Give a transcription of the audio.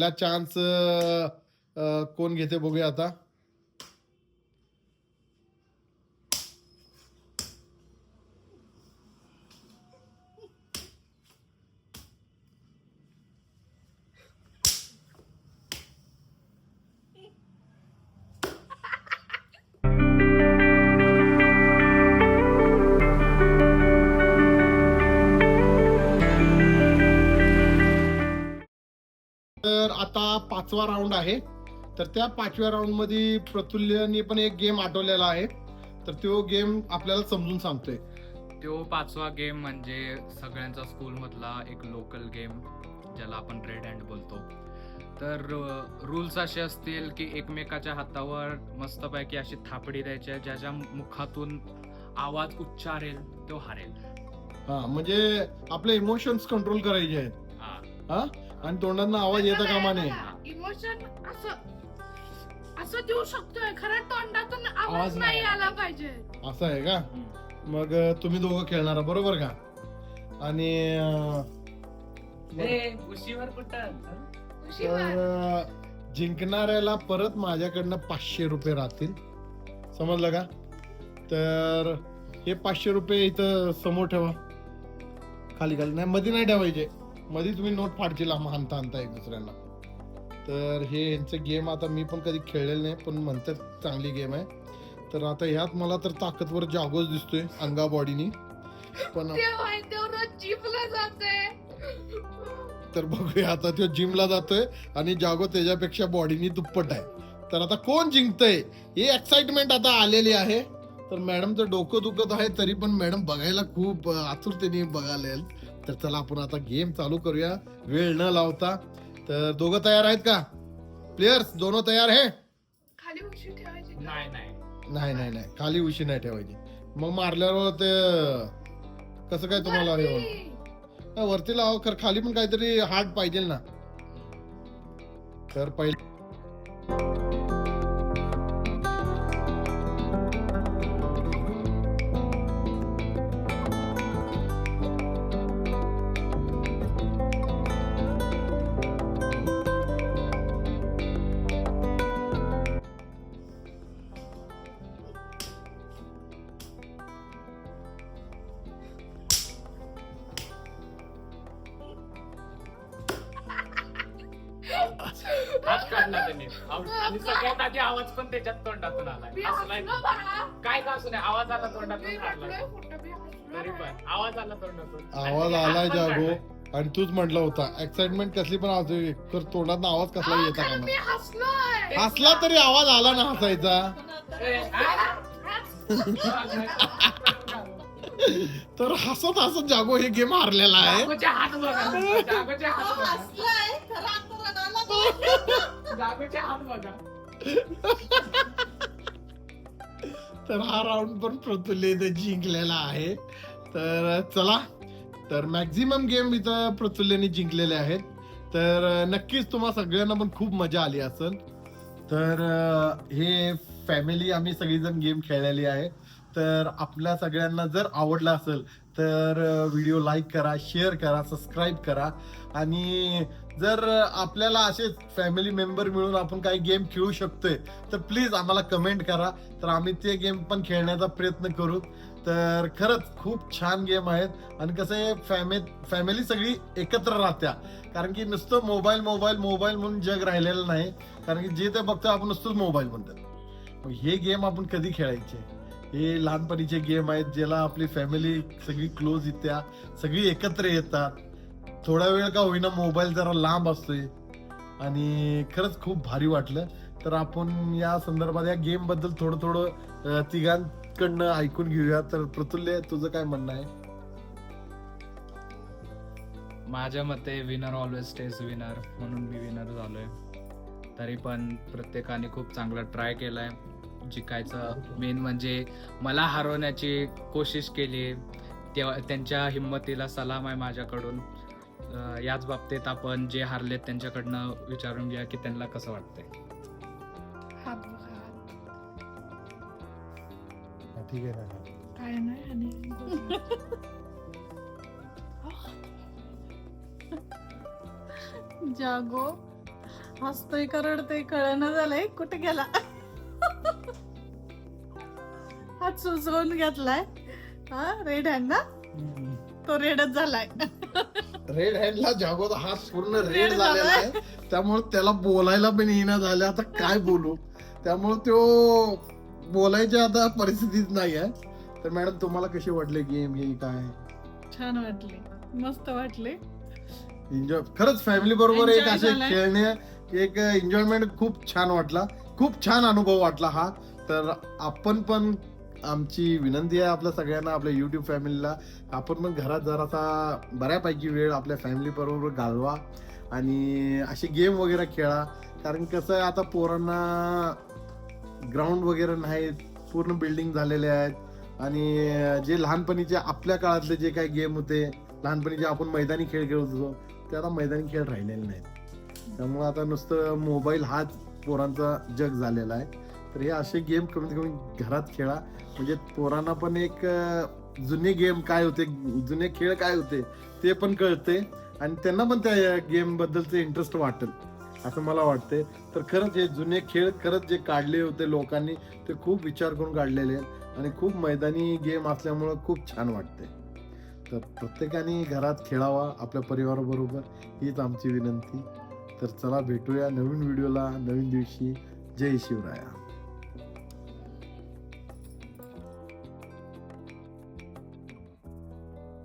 पहिला चान्स कोण घेते बघूया आता. पाचवा राऊंड आहे. तर त्या पाचव्या राऊंडमध्ये प्रतुल्यने पण एक गेम आठवलेला आहे. तर तो गेम आपल्याला समजून सांगतोय. तो पाचवा गेम म्हणजे सगळ्यांचा स्कूल मधला एक लोकल गेम ज्याला आपण रेड हँड बोलतो. तर रूल्स असे असतील की एकमेकाच्या हातावर मस्तपैकी अशी थापडी द्यायची ज्याच्या मुखातून आवाज उच्चारेल तो हारेल. हा म्हणजे आपले इमोशन्स कंट्रोल करायचे आहेत. हा. हा? आणि तोंडांना आवाज येता कामा नये इमोशन असं असं देऊ शकतोय. खरं तोंडातून आवाज आवाज नाही नाही आला. पाहिजे. असं आहे का? हम्म. मग तुम्ही दोघं खेळणार बरोबर का? आणि अं, शिवाय तर अं, जिंकणाऱ्याला परत माझ्याकडनं पाचशे रुपये राहतील. समजलं का? तर हे पाचशे रुपये इथं समोर ठेवा. खाली खाली. नाही मध्ये नाही ठेवायचे. मध्ये तुम्ही नोट फाडशील आम्हा हाणता हाणता एक दुसऱ्यांना. तर हे यांचं गेम आता मी पण कधी खेळलेलं नाही पण म्हणतात चांगली गेम आहे. तर आता ह्यात मला तर ताकदवर जागोच दिसतोय अंगा बॉडीनी पण तर बघूया आता तो जिमला जातोय आणि जागो त्याच्यापेक्षा बॉडीनी दुप्पट आहे. तर आता कोण जिंकतय? ही एक्साइटमेंट आता आलेली आहे. तर मॅडमचं डोकं दुखत आहे तरी पण मॅडम बघायला खूप आतुरतेने बघायला. तर चला आपण आता गेम चालू करूया. वेळ न लावता तर दोघं तयार आहेत का प्लेयर्स दोन तयार आहे खाली उशी ठेवायची का? नाही नाही नाही नाही नाही खाली उशी नाही ठेवायची मग मारल्यावर ते कसं काय तुम्हाला हे होईल? वरती. हा, वरती लाव खर खाली पण काहीतरी हार्ड पाहिजे ना तर पहिले हात काढला त्याने. आणि सगळ्यात आधी आवाज पण त्याच्यात तोंडातून हसलाय. बाळा. काय का असू नये आवाज आला तोंडातून काढला. तरी. पण. आवाज आला तोंडातून. आणि आवाज आलाय जागो. आणि तूच म्हटलं होता एक्साइटमेंट कसली पण असू तर तोंडात आवाज कसला येता का हसलोय. हसला तरी आवाज आला ना हसायचा. हा? तर हसत हसत जागो हे गेम हारलेला आहे. जागेच्या हात बघा. तर हा राऊंड पण प्रतुल्यने जिंकलेला आहे. तर चला तर मॅक्झिमम गेम इथं प्रतुल्यने जिंकलेले आहेत. तर नक्कीच तुम्हा सगळ्यांना पण खूप मजा आली असेल. तर हे फॅमिली आम्ही सगळीजण गेम खेळलेली आहे. तर आपल्या सगळ्यांना जर आवडला असेल तर व्हिडिओ लाईक करा शेअर करा सबस्क्राईब करा. आणि जर आपल्याला असेच फॅमिली मेंबर मिळून आपण काही गेम खेळू शकतोय तर प्लीज आम्हाला कमेंट करा. तर आम्ही ते गेम पण खेळण्याचा प्रयत्न करू. तर खरंच खूप छान गेम आहेत. आणि कसं आहे फॅमि फॅमिली सगळी एकत्र राहत्या. कारण की नुसतं मोबाईल मोबाईल मोबाईल म्हणून जग राहिलेलं नाही. कारण की जे ते बघतो आपण नुसतंच मोबाईल म्हणतात मग हे गेम आपण कधी खेळायचे? हे लहानपणीचे गेम आहेत ज्याला आपली फॅमिली सगळी क्लोज येत्या सगळी एकत्र येतात. थोडा वेळ का होईना मोबाईल जरा लांब असतोय. आणि खरंच खूप भारी वाटलं. तर आपण या संदर्भात या गेमबद्दल थोडं थोडं तिघांकडनं ऐकून घेऊया. तर प्रतुल्य तुझं काय म्हणणं आहे? माझ्या मते विनर ऑलवेज स्टेज विनर म्हणून मी विनर झालोय. तरी पण प्रत्येकाने खूप चांगला ट्राय केलाय. जिंकायचं मेन म्हणजे मला हरवण्याची कोशिश केली. तेव्हा त्यांच्या हिंमतीला सलाम आहे माझ्याकडून. याच बाबतीत आपण जे हारलेत त्यांच्याकडनं विचारून घ्या की त्यांना कसं वाटतंय. हा, ठीक आहे ना काय नाही आणि जागो हसतोय का रडतोय कळणं झालंय. कुठे गेला? हात सुचवून घेतलाय. हा रेड हँड ना? तो रेडच झालाय. रेड हँडला जागोचा हात पूर्ण रेड झालेला. आहे. त्यामुळे त्याला बोलायला पण येणं झालं. आता काय बोलू? त्यामुळे तो बोलायच्या आता परिस्थितीत नाही आहे. तर मॅडम तुम्हाला कशी वाटले गेम? हे काय? छान वाटले. मस्त वाटले. एन्जॉय खरंच फॅमिली बरोबर एक असे झालाय. खेळणे एक एन्जॉयमेंट खूप छान वाटला. खूप छान अनुभव वाटला हा. तर आपण पण आमची विनंती आहे आपल्या सगळ्यांना आपल्या युट्यूब फॅमिलीला आपण पण घरात जरासा बऱ्यापैकी वेळ आपल्या फॅमिली बरोबर घालवा आणि असे गेम वगैरे खेळा. कारण कसं आहे आता पोरांना ग्राउंड वगैरे नाहीत पूर्ण बिल्डिंग झालेले आहेत. आणि जे लहानपणीचे आपल्या काळातले जे काही गेम होते लहानपणी जे आपण मैदानी खेळ खेळत होतो ते आता मैदानी खेळ राहिलेले नाहीत. त्यामुळे आता नुसतं मोबाईल हाच पोरांचा जग झालेला आहे. तर हे असे गेम कमीत कमी घरात खेळा. म्हणजे पोरांना पण एक जुने गेम काय होते जुने खेळ काय होते ते पण कळते. आणि त्यांना पण त्या गेम बद्दलचं इंटरेस्ट वाटेल असं मला वाटते. तर खरंच हे जुने खेळ खरंच जे काढले होते लोकांनी ते खूप विचार करून काढलेले आहेत. आणि खूप मैदानी गेम असल्यामुळं खूप छान वाटते. तर प्रत्येकाने घरात खेळावा आपल्या परिवाराबरोबर हीच आमची विनंती. तर चला भेटूया नवीन व्हिडिओला नवीन दिवशी. जय शिवराया.